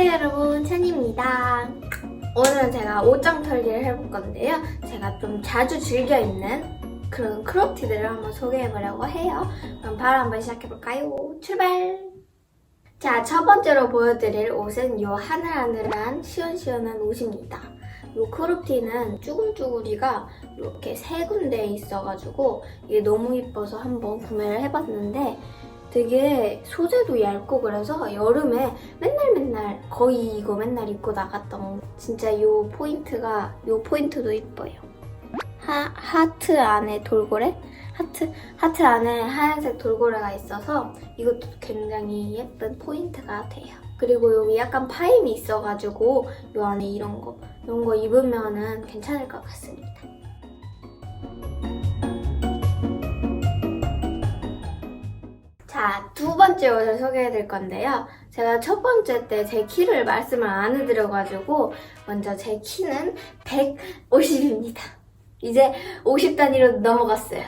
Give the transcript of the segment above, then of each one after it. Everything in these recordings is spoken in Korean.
안녕하세요 여러분. 찬입니다. 오늘은 제가 옷장 털기를 해볼 건데요. 제가 좀 자주 즐겨 입는 그런 크롭티들을 한번 소개해보려고 해요. 그럼 바로 한번 시작해볼까요? 출발! 자, 첫 번째로 보여드릴 옷은 이 하늘하늘한 시원시원한 옷입니다. 이 크롭티는 쭈글쭈글이가 이렇게 세 군데에 있어가지고 이게 너무 이뻐서 한번 구매를 해봤는데 되게 소재도 얇고 그래서 여름에 맨날 맨날 거의 이거 맨날 입고 나갔던 진짜 이 포인트가 이 포인트도 이뻐요. 하, 하트 안에 돌고래? 하트, 하트 안에 하얀색 돌고래가 있어서 이것도 굉장히 예쁜 포인트가 돼요. 그리고 여기 약간 파임이 있어가지고 이 안에 이런 거, 이런 거 입으면은 괜찮을 것 같습니다. 번째 옷을 소개해 드릴 건데요. 제가 첫 번째 때 제 키를 말씀을 안 해드려가지고, 먼저 제 키는 150입니다. 이제 50 단위로 넘어갔어요.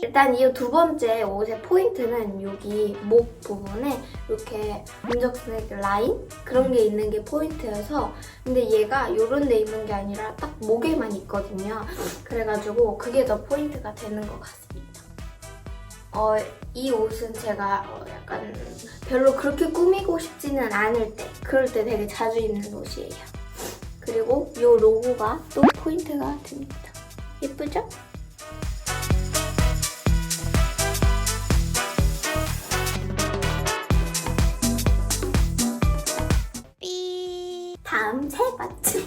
일단 이 두 번째 옷의 포인트는 여기 목 부분에 이렇게 문적색 라인? 그런 게 있는 게 포인트여서 근데 얘가 요런 데 있는 게 아니라 딱 목에만 있거든요. 그래가지고 그게 더 포인트가 되는 것 같습니다. 어, 이 옷은 제가 어, 약간 별로 그렇게 꾸미고 싶지는 않을 때 그럴 때 되게 자주 입는 옷이에요. 그리고 이 로고가 또 포인트가 됩니다. 예쁘죠? 다음 세 번째.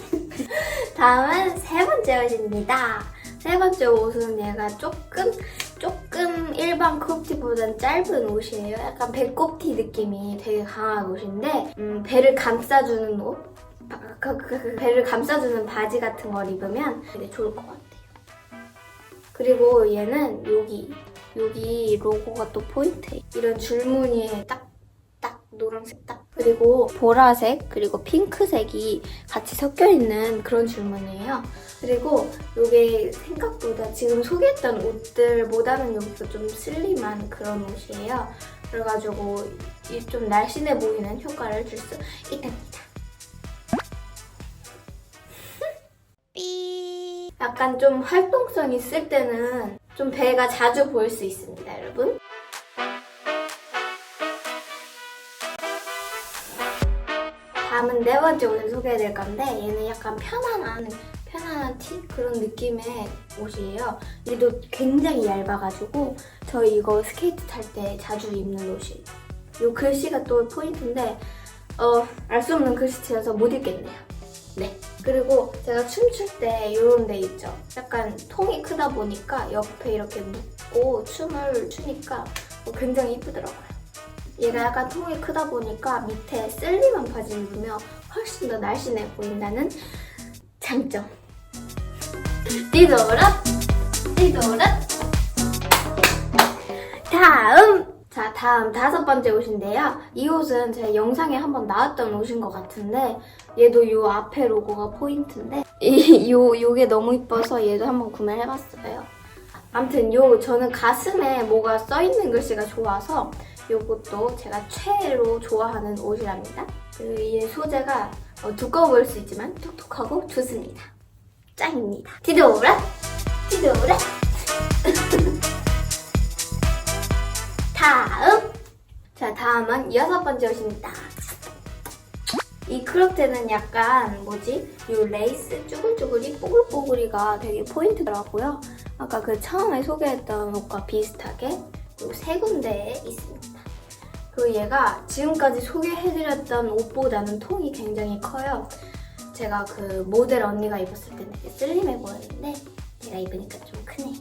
세 번째 옷입니다. 세 번째 옷은 얘가 조금 조금 일반 크롭티보다는 짧은 옷이에요. 약간 배꼽티 느낌이 되게 강한 옷인데 음, 배를 감싸주는 옷, 바- 그, 그, 그 배를 감싸주는 바지 같은 걸 입으면 되게 좋을 것 같아요. 그리고 얘는 여기 여기 로고가 또 포인트예요. 이런 줄무늬에 딱딱 노란색 딱 그리고 보라색 그리고 핑크색이 같이 섞여 있는 그런 줄무늬예요. 그리고 이게 생각보다 지금 소개했던 옷들보다는 여기가 좀 슬림한 그런 옷이에요. 그래가지고 이좀 날씬해 보이는 효과를 줄 수 있답니다. 약간 좀 활동성 있을 때는 좀 배가 자주 보일 수 있습니다, 여러분. 다음은 네 번째 옷을 소개해드릴 건데 얘는 약간 편안한 편안한 티 그런 느낌의 옷이에요. 얘도 굉장히 얇아가지고 저 이거 스케이트 탈 때 자주 입는 옷이에요. 이 글씨가 또 포인트인데 어, 알 수 없는 글씨체여서 못 읽겠네요. 네. 그리고 제가 춤출 때 이런 데 있죠. 약간 통이 크다 보니까 옆에 이렇게 묶고 춤을 추니까 굉장히 이쁘더라고요. 얘가 약간 통이 크다 보니까 밑에 슬림한 바지 입으면 훨씬 더 날씬해 보인다는 장점. 뒤돌아, 뒤돌아. 다음! 자, 다음 다섯 번째 옷인데요. 이 옷은 제 영상에 한번 나왔던 옷인 것 같은데, 얘도 요 앞에 로고가 포인트인데, 이, 요, 요게 너무 이뻐서 얘도 한번 구매를 해봤어요. 아무튼 요, 저는 가슴에 뭐가 써있는 글씨가 좋아서, 요것도 제가 최애로 좋아하는 옷이랍니다. 그리고 이 소재가 어, 두꺼워 보일 수 있지만 톡톡하고 좋습니다. 짱입니다. 디도라, 디도라. 다음! 자, 다음은 여섯 번째 옷입니다. 이 크롭트는 약간 뭐지? 이 레이스 쭈글쭈글이 뽀글뽀글이가 되게 포인트더라고요. 아까 그 처음에 소개했던 옷과 비슷하게 요세 군데에 있습니다. 그리고 얘가 지금까지 소개해드렸던 옷보다는 통이 굉장히 커요. 제가 그 모델 언니가 입었을 때는 되게 슬림해 보였는데 제가 입으니까 좀 크네.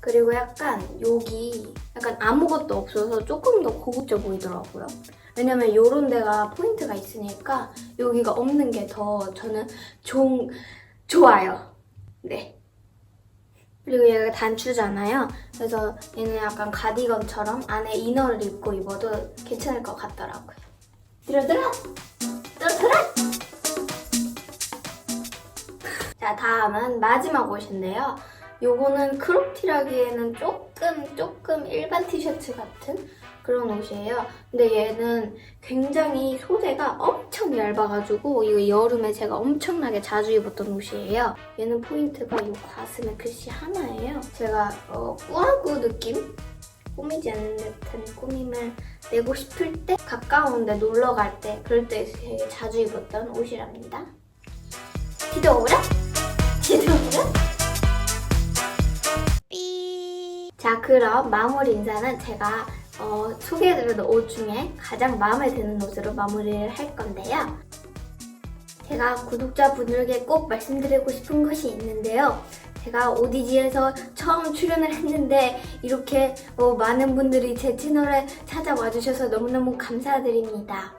그리고 약간 여기 약간 아무것도 없어서 조금 더 고급져 보이더라고요. 왜냐면 요런 데가 포인트가 있으니까 여기가 없는 게 더 저는 좀 좋아요. 네. 그리고 얘가 단추잖아요. 그래서 얘는 약간 가디건처럼 안에 이너를 입고 입어도 괜찮을 것 같더라고요. 들어들어! 들어들어! 자, 다음은 마지막 옷인데요. 요거는 크롭티라기에는 조금, 조금 일반 티셔츠 같은 그런 옷이에요. 근데 얘는 굉장히 소재가 엄청 얇아가지고 이거 여름에 제가 엄청나게 자주 입었던 옷이에요. 얘는 포인트가 이 가슴에 글씨 하나예요. 제가 어, 꾸하구 느낌? 꾸미지 않는 듯한 꾸밈을 내고 싶을 때 가까운데 놀러 갈 때 그럴 때 되게 자주 입었던 옷이랍니다. 디도우라? 디도우라? 자 그럼 마무리 인사는 제가 어, 소개해드린 옷 중에 가장 마음에 드는 옷으로 마무리를 할 건데요. 제가 구독자분들께 꼭 말씀드리고 싶은 것이 있는데요. 제가 오디지에서 처음 출연을 했는데 이렇게 어, 많은 분들이 제 채널에 찾아와 주셔서 너무너무 감사드립니다.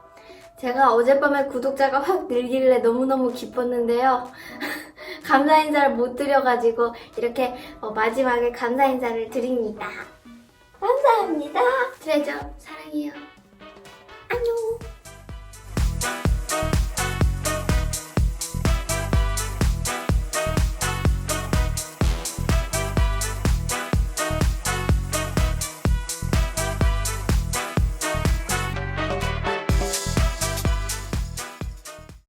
제가 어젯밤에 구독자가 확 늘길래 너무너무 기뻤는데요. 감사 인사를 못 드려가지고 이렇게 어, 마지막에 감사 인사를 드립니다. 감사합니다. 트레저 사랑해요. 안녕.